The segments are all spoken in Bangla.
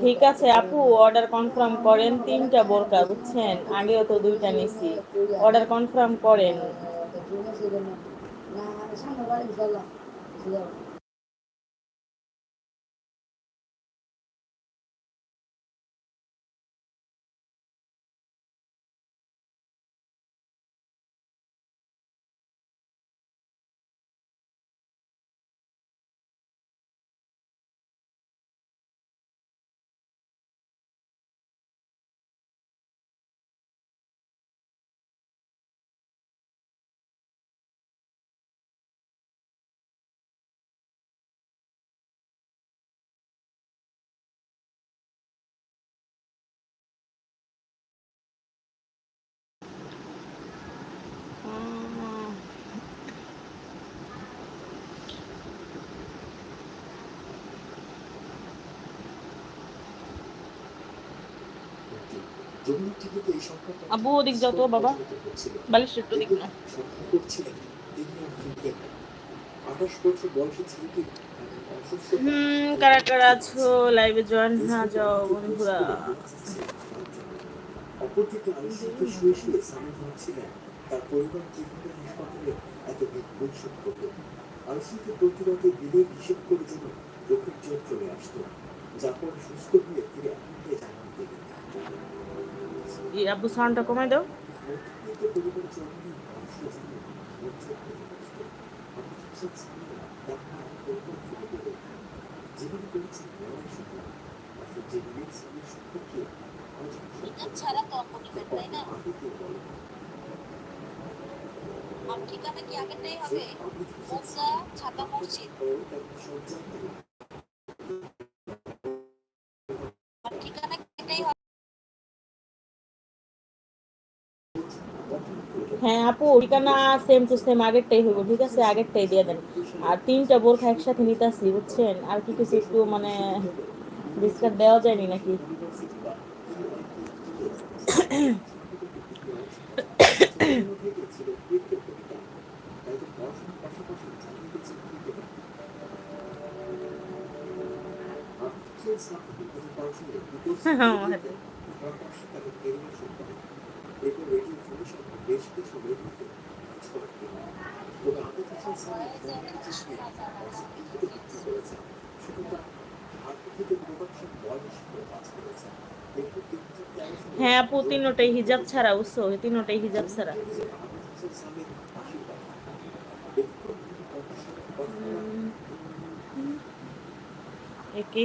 ঠিক আছে আপু অর্ডার কনফার্ম করেন তিনটা বোরকা বুঝছেন? আগেও তো দুইটা নিছি। অর্ডার কনফার্ম করেন। আবু ওদিক যাও তো বাবা। বালিশ একটু দিক না। হুম কারা কারা আছো? লাইভে জয়েন না যাও বন্ধুরা। অপরদিকে আইসিইউতে শুয়ে শুয়ে সামিল ভাবছিলেন তার পরিবার কীভাবে হাসপাতালে এত বিপুল সুখ করবে আইসিইউতে প্রতি রাতে বিলের হিসেব করে যেন চোখের জল চলে আসতো। পর সুস্থ হয়ে ফিরে আমাকে দিলেন আব্বু সাউন্ডটা কমাই দাও। ছাড়া তো আর ঠিকানা কি আগেরটাই হবে? মোগরা ছাতা মসজিদ। ঠিকানা সেম টু সেম আগেরটাই হইব ঠিক আছে? আগেরটাই দিয়ে দেন। আর তিনটা বোরখা একসাথে নিতেছি বুঝছেন? আর কি কিছু একটু মানে ডিসকাউন্ট দেওয়া যায়নি নাকি? হ্যাঁ আপু তিনোটাই হিজাব ছাড়া বুঝছ? তিনোটাই হিজাব ছাড়া। একে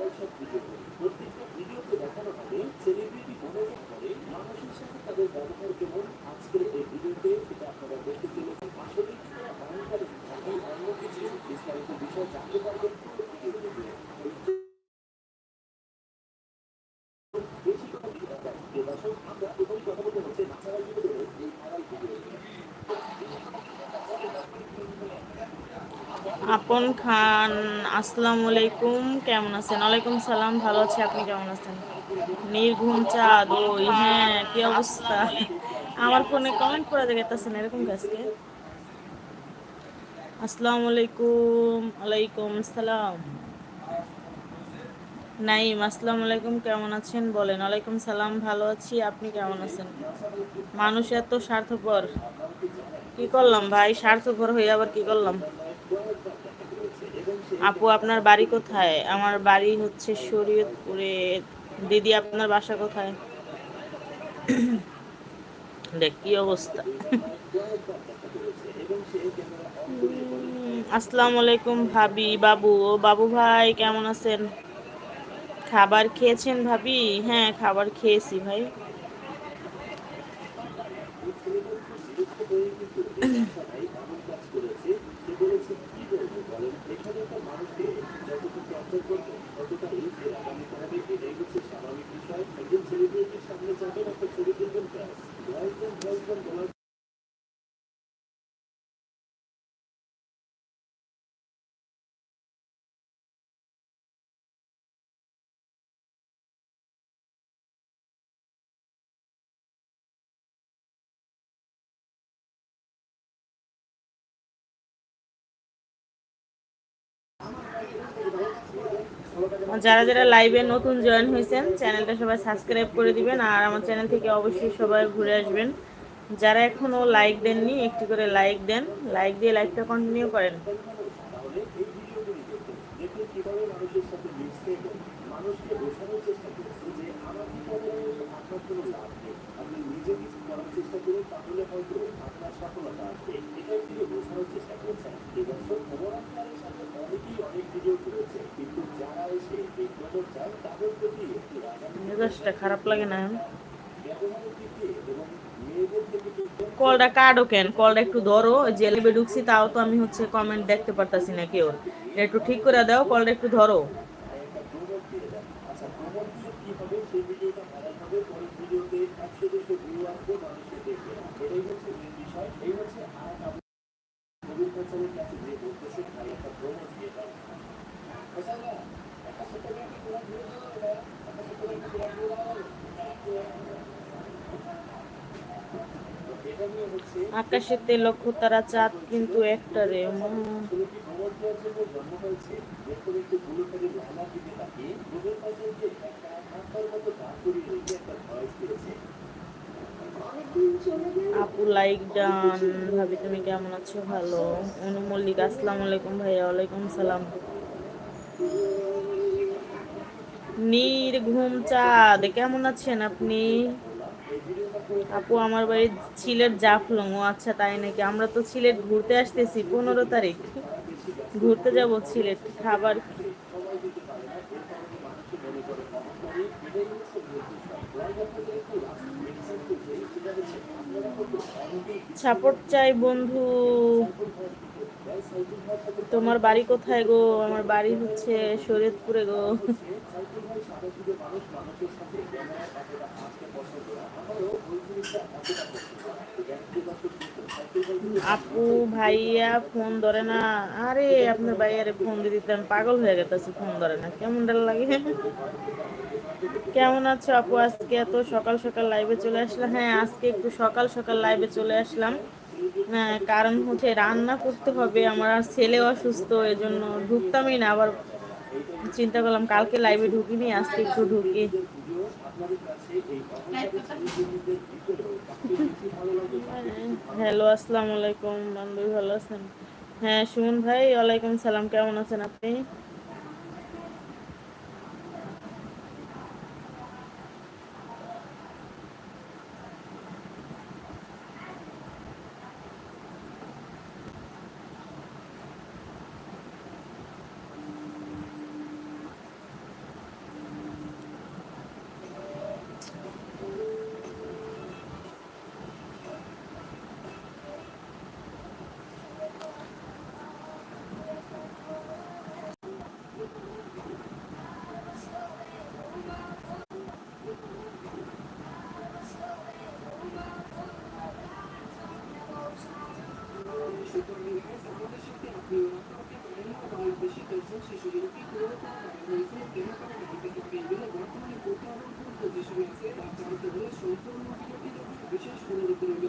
তো ভাইরাল সব ভিডিও করি প্রত্যেকটা ভিডিওতে দেখানো হবে সেলিব্রিটি যাওয়ার পরে মানুষের সাথে তাদের ব্যবহার কেমন আজকের এই ভিডিওতে সেটা আপনারা দেখতে চলেছেন আসলে কি তারা অহংকারী নাকি অন্য কিছু বিস্তারিত বিষয় জানতে পারবেন পুরো ভিডিওতে বেশি কথা দিয়ে দেখায় প্রিয় দর্শক আমরা প্রথমে কথা বলতে হচ্ছে ন্যাচারাল ভিডিও এই ভাইরাল ভিডিও আপন খান, আসসালামু আলাইকুম, কেমন আছেন? ওয়ালাইকুম সালাম, ভালো আছি, আপনি কেমন আছেন? নির্ঘুম চাঁদ ওই হ্যাঁ কি অবস্থা? আমার ফোনে কমেন্ট করে দেখতেছেন এরকম কাজকে আসসালামু আলাইকুম, ওয়ালাইকুম সালাম। নাইম, আসসালামু আলাইকুম, কেমন আছেন? বলেন, ওয়ালাইকুম সালাম, ভালো আছি, আপনি কেমন আছেন? মানুষ এত স্বার্থপর। কি করলাম ভাই? স্বার্থপর হয়ে আবার কি করলাম? আপু, আপনার বাড়ি কোথায়? আমার বাড়ি হচ্ছে শরীয়তপুরে। দিদি, আপনার বাসা কোথায়? দেখ, কি অবস্থা। আসসালামু আলাইকুম ভাবি, বাবু। ও বাবু ভাই, কেমন আছেন? খাবার খেয়েছেন ভাবি? হ্যাঁ খাবার খেয়েছি ভাই। এই ছেলেটা একটু বিরক্ত হয়ে কিন্তু এই বাসাটাই এমন কাজ করেছে সে বলেছে কি বলব বলেন এখানে একটা মানুষকে যতটুকু টর্চার করবে ততটাই সে আগামী হবে এটাই হচ্ছে স্বাভাবিক বিষয় একজন সেলিব্রিটির সামনে যাবেন একটা ছবি তুলবেন ব্যাস ভয়েসবেন ভয়েসবেন বলার যারা যারা লাইভে নতুন জয়েন হয়েছেন চ্যানেলটা সবাই সাবস্ক্রাইব করে দিবেন আর আমার চ্যানেল থেকে অবশ্যই সবাই ঘুরে আসবেন। যারা এখনও লাইক দেননি, একটি করে লাইক দেন। লাইক দিয়ে লাইভটা কন্টিনিউ করেন। তাহলে এই ভিডিওগুলি দেখুন দেখুন কীভাবে মানুষের সাথে মিশতে এবং মানুষকে বোঝানোর চেষ্টা করছে যে আমার বিপদে আপনার কোনো লাভ নেই আপনি নিজে কিছু করার চেষ্টা করুন তাহলে হয়তো আপনার সফলতা আসবে এটাই তিনি বোঝানোর চেষ্টা করছেন এবছর খবর আপনারের সাথে অনেকেই অনেক ভিডিও করেছে কিন্তু যারা এসে এই খবর চায় তাদের প্রতি একটি আগামী মেজাজটা খারাপ লাগে না। কলটা কাটো কেন? কলটা একটু ধরো যে লাইভে ঢুকছি তাও তো আমি হচ্ছে কমেন্ট দেখতে পারতাছি না কেউ। একটু ঠিক করে দাও, কলটা একটু ধরো একটা প্রমোট দিয়ে দেন আচ্ছা প্রমোট দিয়ে কি হবে সেই ভিডিওটা ভাইরাল হবে পরের ভিডিওতে একশো দেড়শো ভিউ আসবে মানুষে দেখবে এটাই হচ্ছে মেন বিষয় এই হচ্ছে আর আবু কবির কাছারের কাছে যে বলতেছে ভাই একটা প্রমোট দিয়ে দাও আচ্ছা না একটা ফটোগ্রাফি করা দিয়ে দাও একটা ফটোগ্রাফি করা দিয়ে দাও তো এটা নিয়ে হচ্ছে আকাশেতে লক্ষ তারা চাঁদ, কিন্তু একটা রে আপু লাইক ডান। ভাবি, তুমি কেমন আছো? ভালো। অনু মল্লিক, আসসালামু আলাইকুম ভাইয়া, ওয়ালাইকুম সালাম। নীর ঘুম চাঁদ, কেমন আছেন আপনি? আপু, আমার বাড়ির সিলেট জাফলং ও আচ্ছা তাই নাকি? আমরা তো সিলেট ঘুরতে আসতেছি, পনেরো তারিখ। ঘুরতে যাব সিলেট, খাবার সাপোর্ট চাই বন্ধু। তোমার বাড়ি কোথায় গো? আমার বাড়ি হচ্ছে শরীয়তপুরে গো। আপু, ভাইয়া, ফোন ধরে না। আরে, আপনার ভাইয়ারে ফোন দিয়ে দিতাম পাগল হয়ে গেছে ফোন ধরে না। কেমন ডাল লাগে? কেমন আছো আপু? আজকে এত সকাল সকাল লাইভে চলে আসলাম। হ্যাঁ আজকে একটু সকাল সকাল লাইভে চলে আসলাম। কারণ হচ্ছে রান্না করতে হবে, আমার ছেলে অসুস্থ এই জন্য ঢুকতামই না। আবার চিন্তা করলাম, কালকে লাইভে ঢুকিনি, আজকে একটু ঢুকি। হ্যালো, আসসালামু আলাইকুম, বান্ধবী ভালো আছেন? হ্যাঁ সুমন ভাই, ওয়ালাইকুম সালাম, কেমন আছেন আপনি? বিশেষ অনুরোধ রইল